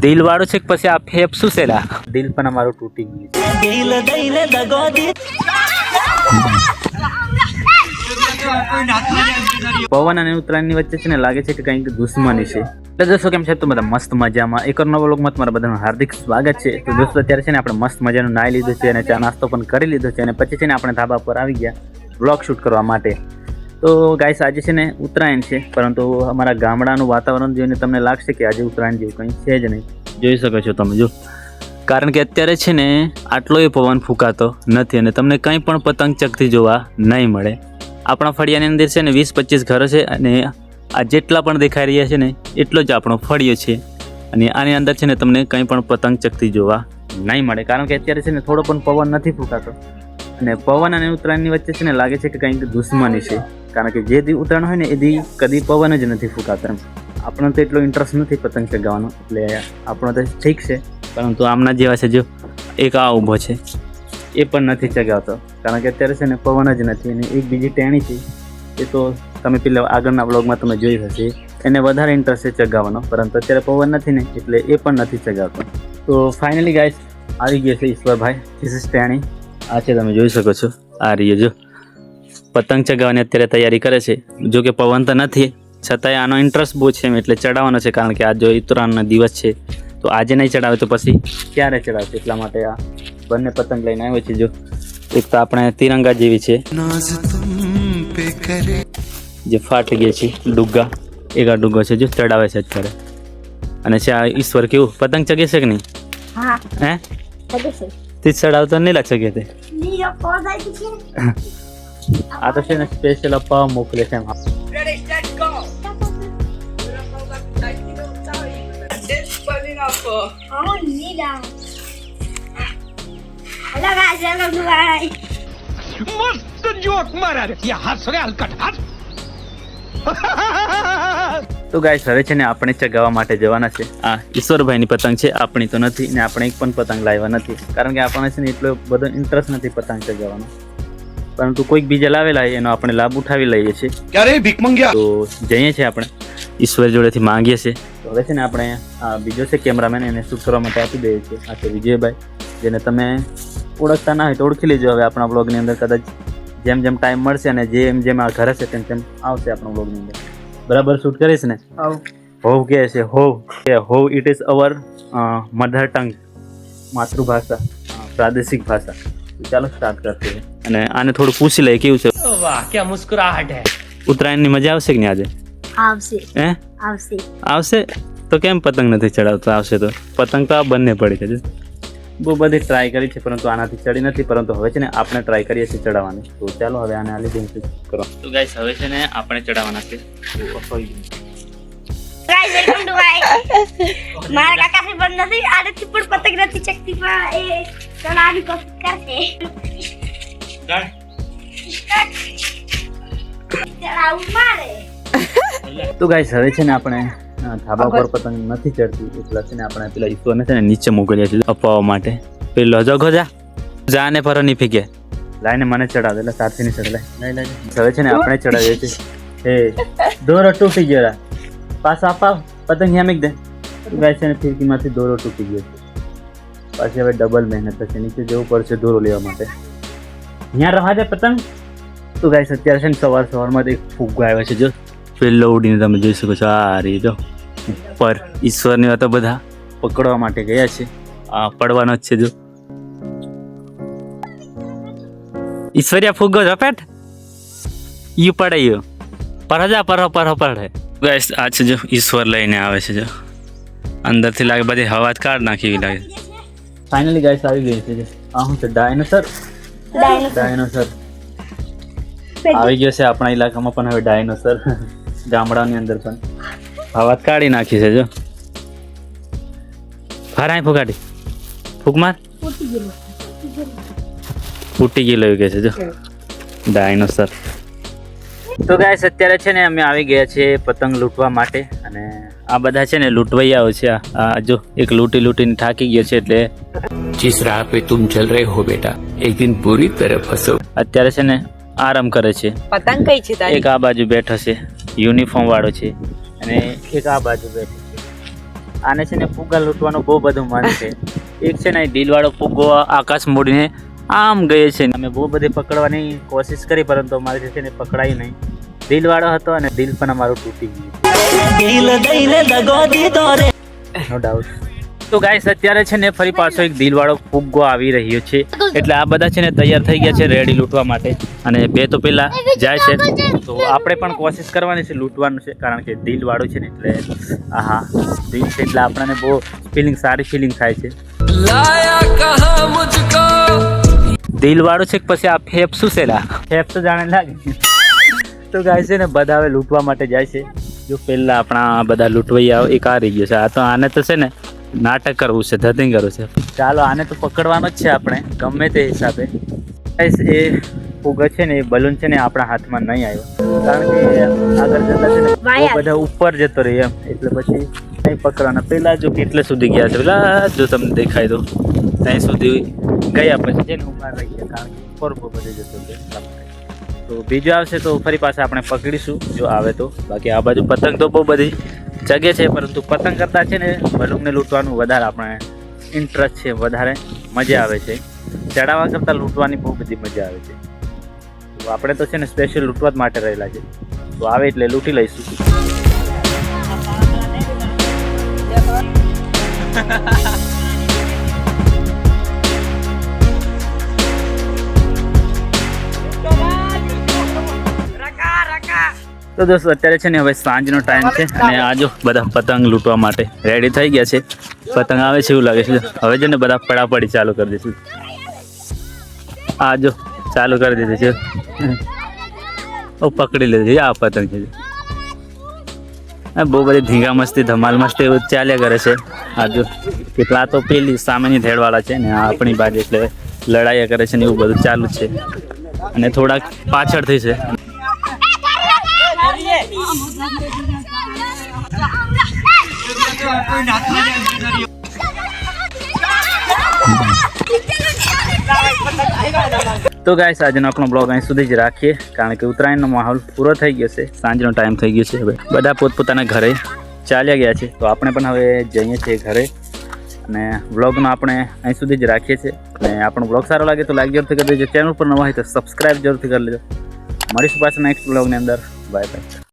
દિલ વાળું છે પછી આ ફેફસું છે લા? દિલ પણ અમારું તૂટી ગયું છે. પવન અને ઉત્તરાયણની વચ્ચે છે ને લાગે છે કે કંઈક દુશ્મની છે. એટલે દોસ્તો કેમ છે? તો બધા મસ્ત મજામાં. એક નવો વ્લોગમાં તમારા બધાનું હાર્દિક સ્વાગત છે. તો દોસ્તો અત્યારે છે ને આપણે મસ્ત મજાનું નાઈ લીધું છે અને ચા નાસ્તો પણ કરી લીધો છે અને પછી છે ને આપણે ધાબા પર આવી ગયા. વ્લોગ શૂટ કરવા માટે. તો ગાઈસ આજે છે ને ઉત્તરાયણ છે, પરંતુ અમારા ગામડાનું વાતાવરણ જોઈને તમને લાગશે કે આજે ઉત્તરાયણ જેવું કંઈ છે જ નહીં. જોઈ શકો છો તમે, જો. કારણ કે અત્યારે છે ને આટલો એ પવન ફૂંકાતો નથી અને તમને કંઈ પણ પતંગ ચકતી જોવા નહીં મળે. આપણા ફળિયાની અંદર છે ને વીસ પચીસ ઘરો છે અને આ જેટલા પણ દેખાઈ રહ્યા છે ને, એટલો જ આપણો ફળિયો છે. અને આની અંદર છે ને તમને કંઈ પણ પતંગ ચકતી જોવા નહીં મળે. કારણ કે અત્યારે છે ને થોડો પણ પવન નથી ફૂંકાતો. અને પવન અને ઉત્તરાયણની વચ્ચે છે ને લાગે છે કે કંઈક દુશ્મની છે. કારણ કે જે દી ઉત્તરાયણ હોય ને એ દી કદી પવન જ નથી ફૂંકાતો એમ. આપણને તો એટલો ઇન્ટરેસ્ટ નથી પતંગ ચગાવવાનો, એટલે આપણો તો ઠીક છે. પરંતુ આમના જેવા છે જો, એક આ ઊભો છે, એ પણ નથી ચગાવતો. કારણ કે અત્યારે છે ને પવન જ નથી અને એક બીજી ટેણી છે, એ તો તમે પેલા આગળના બ્લોગમાં તમે જોઈ હશે. એને વધારે ઇન્ટરેસ્ટ છે ચગાવવાનો, પરંતુ અત્યારે પવન નથી ને, એટલે એ પણ નથી ચગાવતો. તો ફાઇનલી ગાઈસ આવી ગયા છે ઈશ્વરભાઈ ધીસ ઇઝ ટેણી. આ છે તમે જોઈ શકો છો, આ રહીએ જો. પતંગ ચગાવવાની અત્યારે તૈયારી કરે છે. જો કે પવન તો નથી છતાંય આનો ઇન્ટરેસ્ટ બહુ છે એમ એટલે ચડાવવાનો છે કારણ કે આજે જો ઉત્તરાયણનો દિવસ છે તો આજે નહીં ચડાવે તો પછી ક્યારે ચડાવશે? એટલા માટે આ બંને પતંગ લઈને આવ્યો છે જો. એક તો આપણે તિરંગા જેવી છે. જે ફાટી ગઈ છે ડુગ્ગા. એક આ ડુગ્ગો છે જો ચડાવે છે અત્યારે. અને છે આ ઈશ્વર કેવું? પતંગ ચગે છે કે નહીં? હે. તે ચડાવતો નહીં લાગશે કે તે? આ છે ને સ્પેશિયલ અપાવવા મોકલે છે તો ગાય હવે છે ને આપણે ચગાવવા માટે જવાના છે. આ ઈશ્વરભાઈની પતંગ છે આપણી તો નથી ને આપણે એક પણ પતંગ લાવ્યા નથી. કારણ કે આપણને છે ને એટલો બધો ઇન્ટરેસ્ટ નથી પતંગ ચગાવવાનો. પરંતુ કોઈક બીજા લાવેલા હોય એનો આપણે લાભ ઉઠાવી લઈએ છીએ. ક્યારે ભીખ મંગ્યા? તો જઈએ છીએ આપણે. ઈશ્વર જોડેથી માંગીએ છીએ. તો હવે છે ને આપણે આ બીજો છે કેમેરામેન એને શૂટ કરવા માટે આપી દઈએ છીએ. આ છે વિજયભાઈ જેને તમે ઓળખતા ના હોય તો ઓળખી લેજો. હવે આપણા બ્લોગની અંદર કદાચ જેમ જેમ ટાઈમ મળશે અને જેમ જેમ આ ઘરે છે તેમ તેમ આવશે આપણા બ્લોગની અંદર. બરાબર શૂટ કરીશ ને? હોવ. કે છે હોવ કે હોવ it is our mother tongue માતૃભાષા પ્રાદેશિક ભાષા. ચાલો સ્ટાર્ટ કરતી અને આને થોડું પૂછી લઈએ કેવું છે? વાહ કે મુસ્કુરાહટ હે. ઉત્તરાયણની મજા આવશે કે નહીં આજે? આવશે. હે? આવશે. આવશે? તો કેમ પતંગ નથી ચડાવતો? આવશે તો. પતંગ તો આ બંને પડી છે બહુ બધી ટ્રાય કરી છે પરંતુ આનાથી ચડી નથી પરંતુ હવે છે ને આપણે ટ્રાય કરીએ છીએ ચડાવવાની. તો ચાલો હવે આને આલી દઈએ કરો. તો ગાઈસ હવે છે ને આપણે ચડાવવાના છે. ગાઈસ વેલકમ ટુ માય મારા કાકા ફી બંધ નથી આડેથી પણ પતંગ નથી ચકતી પણ એ ચડાવવાની કોશિશ કરશે. મારે તો ગાઈસ હવે છે ને આપણે ધાબા પર પતંગ નથી ચડતી. એટલે છે ને આપણે પેલા ઈશ્વરને છે ને નીચે મોકલ્યા છે અપાવવા માટે. પેલો જગો જા. જા ને પર નહીં ફીકે. લાઈને મને ચડાવે એટલે સાથે નહીં ચડે. લઈ લઈ હવે છે ને આપણે ચડાવીએ છીએ. એ દોરો તૂટી ગયો. પાછો પાછા અપાવ. પતંગ એક દે. ગાય છે ને ફિરકીમાંથી દોરો તૂટી ગયો છે. પાછી હવે ડબલ મહેનત થશે. નીચે જવું પડશે દોરો લેવા માટે. અહીંયા રહા દે પતંગ. તો ગાય અત્યારે છે ને સવાર સવારમાં એક ફુગ્ગો આવ્યો છે જો. પેલો ઉડીને તમે જોઈ શકો છો આ રહી જો. ઉપર ઈશ્વરની તો બધા પકડવા માટે ગયા છે. આ પડવાનો જ છે જો. ઈશ્વરિયા ફુગ્ગો ઝપેટ. ઈ પડે પરજા પર જા પર પર પડે ગાઈસ આ છે જો ઈશ્વર લઈને આવે છે જો. અંદરથી લાગે બધી હવા જ કાઢ નાખી લાગે. ફાઇનલી ગાઈસ આવી ગઈ છે આ હું છે ડાયનોસર ડાયનોસર આવી ગયો છે આપણા ઇલાકામાં પણ હવે ડાયનોસર ગામડાની અંદર પણ. આ વાત કાઢી નાખી છે જો. ફરાય ફુગાડી ફૂક માર ફૂટી ગયેલો એવું કે છે જો. ડાયનોસર તો ગાય અત્યારે છે ને અમે આવી ગયા છીએ પતંગ લૂંટવા માટે અને આ બધા છે ને લૂંટવૈયાઓ છે. આ જો એક લૂંટી લૂંટીને થાકી ગયો છે એટલે जिस राह पे तुम चल रहे हो बेटा एक दिन पूरी तरह फंसो અત્યારે છે ને આરામ કરે છે પતંગ કઈ છે તારી એક આ બાજુ બેઠો છે યુનિફોર્મ વાળો છે અને એક આ બાજુ બેઠો છે આને છે ને ફુગ્ગા લૂંટવાનું બહુ બધું મન છે એક છે ને દિલવાળો ફુગ્ગો આકાશ મોડીને આમ ગયે છે અમે બહુ બધી પકડવાની કોશિશ કરી પરંતુ અમારી છે ને પકડાઈ નહીં દિલવાળો હતો અને દિલ પણ અમારું તૂટી ગયું નો ડાઉટ તો ગાઈસ અત્યારે છે ને ફરી પાછો એક દિલવાળો ફુગ્ગો આવી રહ્યો છે. એટલે આ બધા છે ને તૈયાર થઈ ગયા છે રેડી લૂંટવા માટે. અને બે તો પેલા જાય છે. તો આપણે પણ કોશિશ કરવાની છે લૂંટવાનું છે કારણ કે દિલવાળું છે ને એટલે આહા દિલ છે એટલે આપણને બહુ ફિલિંગ સારી ફિલિંગ થાય છે. દિલવાળું છે કે પછી આ ફેફસું છે લા? ફેફસું જાણે લાગે. તો ગાય છે ને બધા હવે લૂંટવા માટે જાય છે. જો પહેલાં આપણા બધા લૂંટવાઈ એક આ રહી ગયો છે. આ તો આને તો છે ને નાટક કરવું છે ધતિંગ કરવું છે. ચાલો આને તો પકડવાનો જ છે આપણે ગમે તે હિસાબે. એ ફુગ છે ને એ બલૂન છે ને આપણા હાથમાં નહીં આવ્યો. કારણ કે આગળ જતા છે ને બધા ઉપર જતો રહી એમ. એટલે પછી નહીં પકડવાના. પહેલા જો કેટલે સુધી ગયા છે પેલા જો તમને દેખાય તો. ત્યાં સુધી ગયા પછી છે ને ઊભા રહી ગયા કારણ કે ઉપર ઉપર બધે જતો રહે. તો બીજું આવશે તો ફરી પાછા આપણે પકડીશું જો આવે તો. બાકી આ બાજુ પતંગ તો બહુ બધી જગે છે, પરંતુ પતંગ કરતાં છે ને, બલૂનને લૂંટવાનું વધારે આપણે ઇન્ટરેસ્ટ છે, વધારે મજા આવે છે. ચડાવવા કરતાં લૂંટવાની બહુ બધી મજા આવે છે. તો આપણે તો છે ને સ્પેશિયલ લૂંટવા જ માટે રહેલા છે. તો આવે એટલે લૂંટી લઈશું. તો દોસ્તો, અત્યારે છે ને હવે સાંજનો ટાઈમ છે અને આ જો બધા પતંગ લૂંટવા માટે રેડી થઈ ગયા છે. પતંગ આવે છે એવું લાગે છે. હવે છે ને બધા પડાપડી ચાલુ કરી દઈશું. આ જો ચાલુ કરી દીધી છે. પકડી લીધી છે. આ પતંગ છે. બહુ બધી ધીંગા મસ્તી, ધમાલ મસ્તી એવું ચાલ્યા કરે છે. આ કેટલા તો પેલી સામેની ધેડવાળા છે ને આપણી બાજુ એટલે લડાઈ કરે છે ને એવું બધું ચાલુ છે. અને થોડાક પાછળથી છે. તો ગાઈસ આજનો આપણો બ્લોગ અહીં સુધી જ રાખીએ, કારણ કે ઉત્તરાયણનો માહોલ પૂરો થઈ ગયો છે. સાંજનો ટાઈમ થઈ ગયો છે હવે. બધા પોતપોતાના ઘરે ચાલ્યા ગયા છે. તો આપણે પણ હવે જઈએ છીએ ઘરે. અને બ્લોગનો આપણે અહીં સુધી જ રાખીએ છીએ. અને આપણો બ્લોગ સારો લાગે તો લાઈક જરૂરથી કરી દેજો. ચેનલ પર નવા હોય તો સબસ્ક્રાઈબ જરૂરથી કરી લેજો. મળીશું પાછા નેક્સ્ટ બ્લોગની અંદર. Bye bye